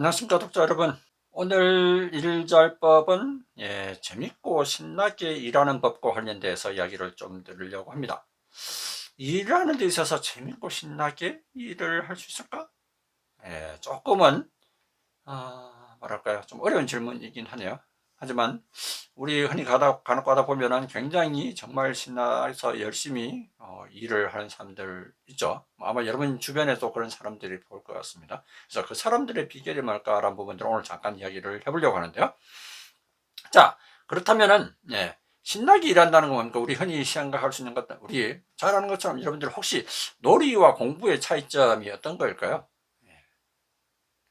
안녕하십니까 독자 여러분. 오늘 일잘 법은 예, 재밌고 신나게 일하는 법과 관련돼서 이야기를 좀 드리려고 합니다. 일하는 데 있어서 재밌고 신나게 일을 할 수 있을까? 예, 조금은 아, 뭐랄까요? 좀 어려운 질문이긴 하네요 하지만 우리 흔히 가다, 간혹 가다 보면은 굉장히 정말 신나서 열심히 어, 일을 하는 사람들 있죠. 뭐 아마 여러분 주변에도 그런 사람들이 볼 것 같습니다. 그래서 그 사람들의 비결이 뭘까라는 부분들을 오늘 잠깐 이야기를 해보려고 하는데요. 자, 그렇다면은, 예, 신나게 일한다는 건 뭡니까? 우리 흔히 생각할 수 있는 것, 우리 잘 아는 것처럼 여러분들 혹시 놀이와 공부의 차이점이 어떤 걸까요? 예.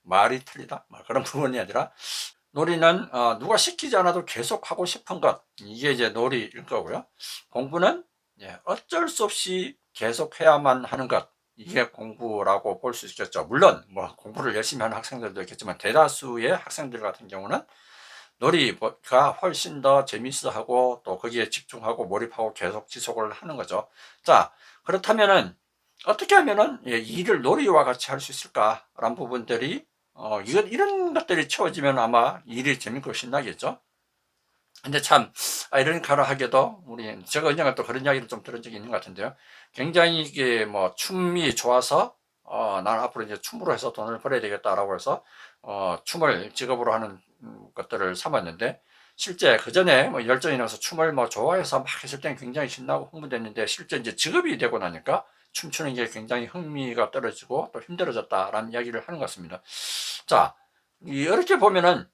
말이 틀리다? 뭐 그런 부분이 아니라 놀이는 어, 누가 시키지 않아도 계속 하고 싶은 것 이게 이제 놀이일 거고요. 공부는 예, 어쩔 수 없이 계속 해야만 하는 것 이게 공부라고 볼 수 있겠죠. 물론 뭐 공부를 열심히 하는 학생들도 있겠지만 대다수의 학생들 같은 경우는 놀이가 훨씬 더 재밌어하고 또 거기에 집중하고 몰입하고 계속 지속을 하는 거죠. 자 그렇다면은 어떻게 하면은 예, 일을 놀이와 같이 할 수 있을까라는 부분들이 어, 이건, 이런 것들이 채워지면 아마 일이 재밌고 신나겠죠? 근데 참, 아이러니카라 하게도, 우리, 제가 언젠가 또 그런 이야기를 좀 들은 적이 있는 것 같은데요. 굉장히 이게 뭐, 춤이 좋아서, 어, 난 앞으로 이제 춤으로 해서 돈을 벌어야 되겠다라고 해서, 어, 춤을 직업으로 하는 것들을 삼았는데, 실제 그 전에 뭐 열정이 나서 춤을 뭐 좋아해서 막 했을 때는 굉장히 신나고 흥분됐는데, 실제 이제 직업이 되고 나니까, 춤추는 게 굉장히 흥미가 떨어지고 또 힘들어졌다라는 이야기를 하는 것 같습니다. 자, 이렇게 보면은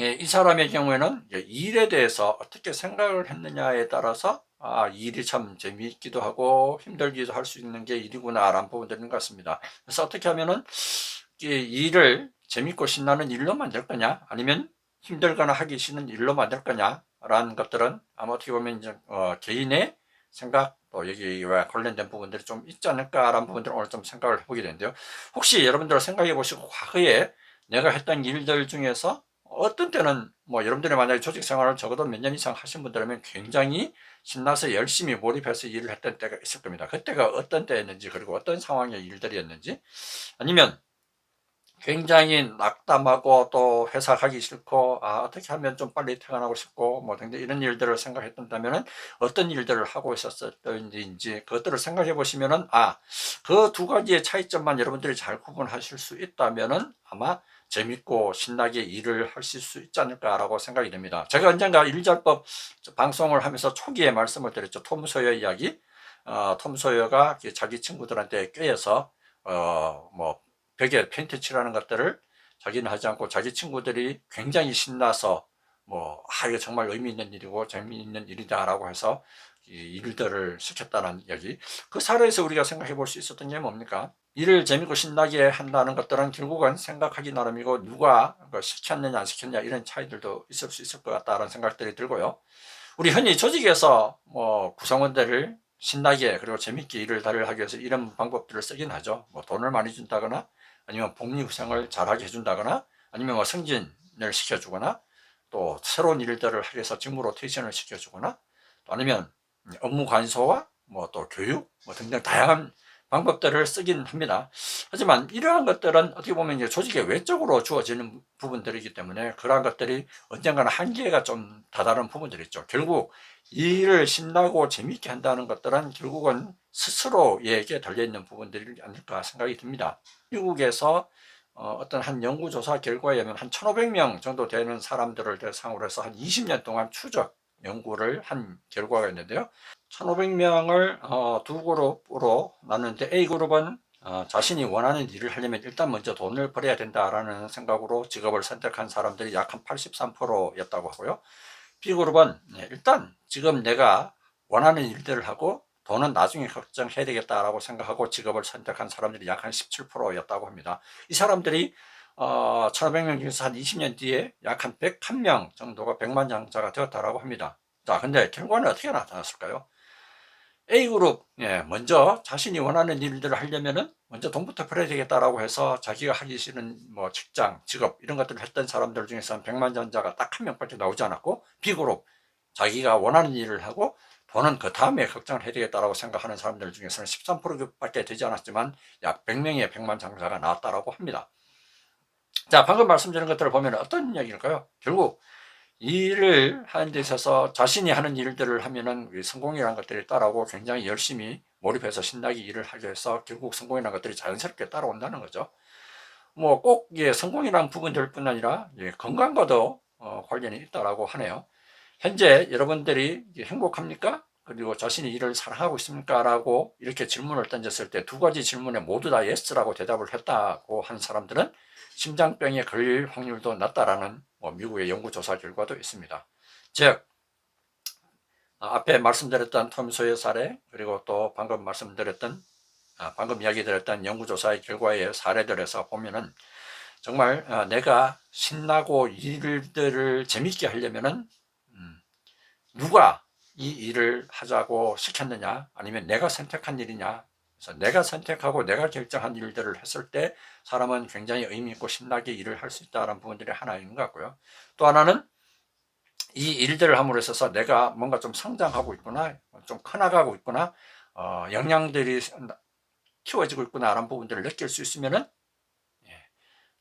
예, 이 사람의 경우에는 일에 대해서 어떻게 생각을 했느냐에 따라서 아, 일이 참 재미있기도 하고 힘들기도 할 수 있는 게 일이구나라는 부분들인 것 같습니다. 그래서 어떻게 하면은 이 일을 재밌고 신나는 일로 만들 거냐 아니면 힘들거나 하기 싫은 일로 만들 거냐라는 것들은 아마 어떻게 보면 이제 어, 개인의 생각 또 여기와 관련된 부분들이 좀 있지 않을까라는 부분들을 오늘 좀 생각을 해보게 되는데요. 혹시 여러분들 생각해 보시고 과거에 내가 했던 일들 중에서 어떤 때는 뭐 여러분들이 만약에 조직 생활을 적어도 몇 년 이상 하신 분들이면 굉장히 신나서 열심히 몰입해서 일을 했던 때가 있을 겁니다. 그때가 어떤 때였는지 그리고 어떤 상황의 일들이었는지 아니면 굉장히 낙담하고 또 회사 가기 싫고 아 어떻게 하면 좀 빨리 퇴근하고 싶고 뭐 등등 이런 일들을 생각했던다면은 어떤 일들을 하고 있었던지 그것들을 생각해 보시면은 아 그 두 가지의 차이점만 여러분들이 잘 구분하실 수 있다면은 아마 재밌고 신나게 일을 하실 수 있지 않을까라고 생각이 됩니다. 제가 언젠가 일자법 방송을 하면서 초기에 말씀을 드렸죠. 톰 소여 이야기. 어, 톰 소여가 자기 친구들한테 꾀해서 어뭐 벽에 페인트 칠하는 것들을 자기는 하지 않고 자기 친구들이 굉장히 신나서 뭐, 아, 이거 정말 의미 있는 일이고 재미있는 일이다라고 해서 이 일들을 시켰다는 이야기. 그 사례에서 우리가 생각해 볼 수 있었던 게 뭡니까? 일을 재밌고 신나게 한다는 것들은 결국은 생각하기 나름이고 누가 시켰느냐 안 시켰냐 이런 차이들도 있을 수 있을 것 같다는 생각들이 들고요. 우리 흔히 조직에서 뭐 구성원들을 신나게 그리고 재밌게 일을 다를 하기 위해서 이런 방법들을 쓰긴 하죠. 뭐 돈을 많이 준다거나 아니면 복리후생을 잘하게 해준다거나 아니면 뭐 승진을 시켜주거나 또 새로운 일들을 하기 위해서 직무 로테이션을 시켜주거나 또 아니면 업무 간소화 뭐 또 교육 뭐 등등 다양한 방법들을 쓰긴 합니다. 하지만 이러한 것들은 어떻게 보면 이제 조직의 외적으로 주어지는 부분들이기 때문에 그러한 것들이 언젠가는 한계가 좀 다다른 부분들이 있죠. 결국 일을 신나고 재미있게 한다는 것들은 결국은 스스로에게 달려있는 부분들이 아닐까 생각이 듭니다. 미국에서 어, 떤 한 연구조사 결과에 의하면 한 1,500명 정도 되는 사람들을 대상으로 해서 한 20년 동안 추적 연구를 한 결과가 있는데요. 1,500명을 어, 두 그룹으로 나누는데 A그룹은 어, 자신이 원하는 일을 하려면 일단 먼저 돈을 벌어야 된다라는 생각으로 직업을 선택한 사람들이 약 한 83%였다고 하고요. B그룹은 네, 일단 지금 내가 원하는 일들을 하고 돈은 나중에 걱정해야 되겠다라고 생각하고 직업을 선택한 사람들이 약 한 17%였다고 합니다. 이 사람들이 어, 1500명 중에서 한 20년 뒤에 약 한 101명 정도가 100만 장자가 되었다라고 합니다. 자, 근데 결과는 어떻게 나타났을까요? A그룹, 예, 먼저 자신이 원하는 일들을 하려면은 먼저 돈부터 벌어야 되겠다라고 해서 자기가 하기 싫은 뭐 직장, 직업 이런 것들을 했던 사람들 중에서는 100만 전자가 딱 한 명밖에 나오지 않았고 B그룹, 자기가 원하는 일을 하고 돈은 그 다음에 걱정을 해야 되겠다라고 생각하는 사람들 중에서는 13%밖에 되지 않았지만 약 100명의 100만 장사가 나왔다라고 합니다. 자, 방금 말씀드린 것들을 보면 어떤 이야기일까요? 결국 일을 하는 데 있어서 자신이 하는 일들을 하면은 이 성공이라는 것들이 따라오고 굉장히 열심히 몰입해서 신나게 일을 하게 해서 결국 성공이라는 것들이 자연스럽게 따라온다는 거죠. 뭐 꼭 예, 성공이라는 부분들뿐 아니라 예, 건강과도 어, 관련이 있다라고 하네요. 현재 여러분들이 행복합니까? 그리고 자신이 일을 사랑하고 있습니까? 라고 이렇게 질문을 던졌을 때 두 가지 질문에 모두 다 예스라고 대답을 했다고 한 사람들은 심장병에 걸릴 확률도 낮다라는 뭐 미국의 연구조사 결과도 있습니다. 즉, 아, 앞에 말씀드렸던 톰 소의 사례, 그리고 또 방금 말씀드렸던, 아, 방금 이야기 드렸던 연구조사의 결과의 사례들에서 보면은 정말 아, 내가 신나고 일들을 재밌게 하려면은 음, 누가 이 일을 하자고 시켰느냐 아니면 내가 선택한 일이냐 그래서 내가 선택하고 내가 결정한 일들을 했을 때 사람은 굉장히 의미 있고 신나게 일을 할 수 있다는 부분들이 하나 있는 것 같고요. 또 하나는 이 일들을 함으로 있어서 내가 뭔가 좀 성장하고 있구나, 좀 커나가고 있구나, 어, 역량들이 키워지고 있구나라는 부분들을 느낄 수 있으면은 예,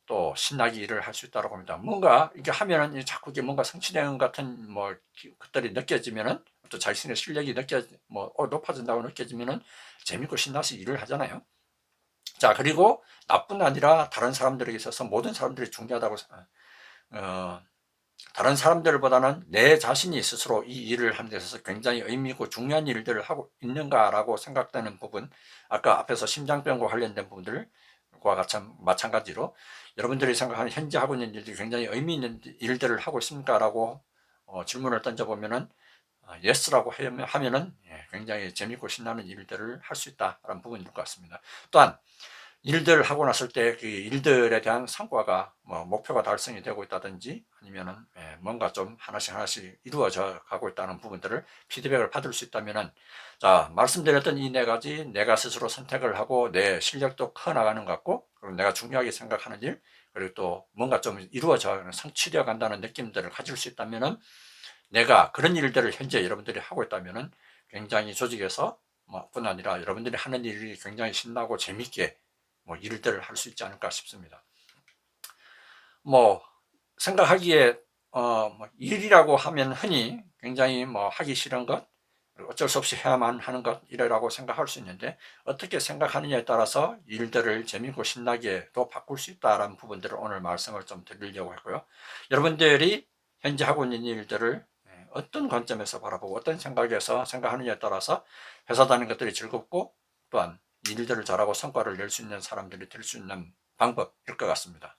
또 신나게 일을 할 수 있다고 합니다. 뭔가 이게 하면은 자꾸 이게 뭔가 성취되는 같은 뭐 것들이 느껴지면은 또 자신의 실력이 느껴 뭐 어, 높아진다고 느껴지면은 재밌고 신나서 일을 하잖아요. 자 그리고 나뿐 아니라 다른 사람들에게 있어서 모든 사람들이 중요하다고 어, 다른 사람들보다는 내 자신이 스스로 이 일을 하는 데 있어서 굉장히 의미 있고 중요한 일들을 하고 있는가라고 생각되는 부분 아까 앞에서 심장병과 관련된 부분들과 같이 마찬가지로 여러분들이 생각하는 현재 하고 있는 일들이 굉장히 의미 있는 일들을 하고 있습니까? 라고 어, 질문을 던져보면은 어, yes라고 하면은 예, 굉장히 재밌고 신나는 일들을 할 수 있다라는 부분일 것 같습니다. 또한 일들을 하고 났을 때 그 일들에 대한 성과가 뭐 목표가 달성이 되고 있다든지 아니면은 예, 뭔가 좀 하나씩 하나씩 이루어져 가고 있다는 부분들을 피드백을 받을 수 있다면은 자 말씀드렸던 이 네 가지 내가 스스로 선택을 하고 내 실력도 커 나가는 것 같고 그리고 내가 중요하게 생각하는 일 그리고 또 뭔가 좀 이루어져 성취되어 간다는 느낌들을 가질 수 있다면은 내가 그런 일들을 현재 여러분들이 하고 있다면은 굉장히 조직에서 뭐뿐 아니라 여러분들이 하는 일이 굉장히 신나고 재밌게 뭐 일들을 할 수 있지 않을까 싶습니다. 뭐 생각하기에 어, 뭐 일이라고 하면 흔히 굉장히 뭐 하기 싫은 것, 어쩔 수 없이 해야만 하는 것 이라고 생각할 수 있는데 어떻게 생각하느냐에 따라서 일들을 재밌고 신나게도 바꿀 수 있다라는 부분들을 오늘 말씀을 좀 드리려고 했고요. 여러분들이 현재 하고 있는 일들을 예, 어떤 관점에서 바라보고 어떤 생각에서 생각하느냐에 따라서 회사 다니는 것들이 즐겁고 또한 일들을 잘하고 성과를 낼 수 있는 사람들이 될 수 있는 방법일 것 같습니다.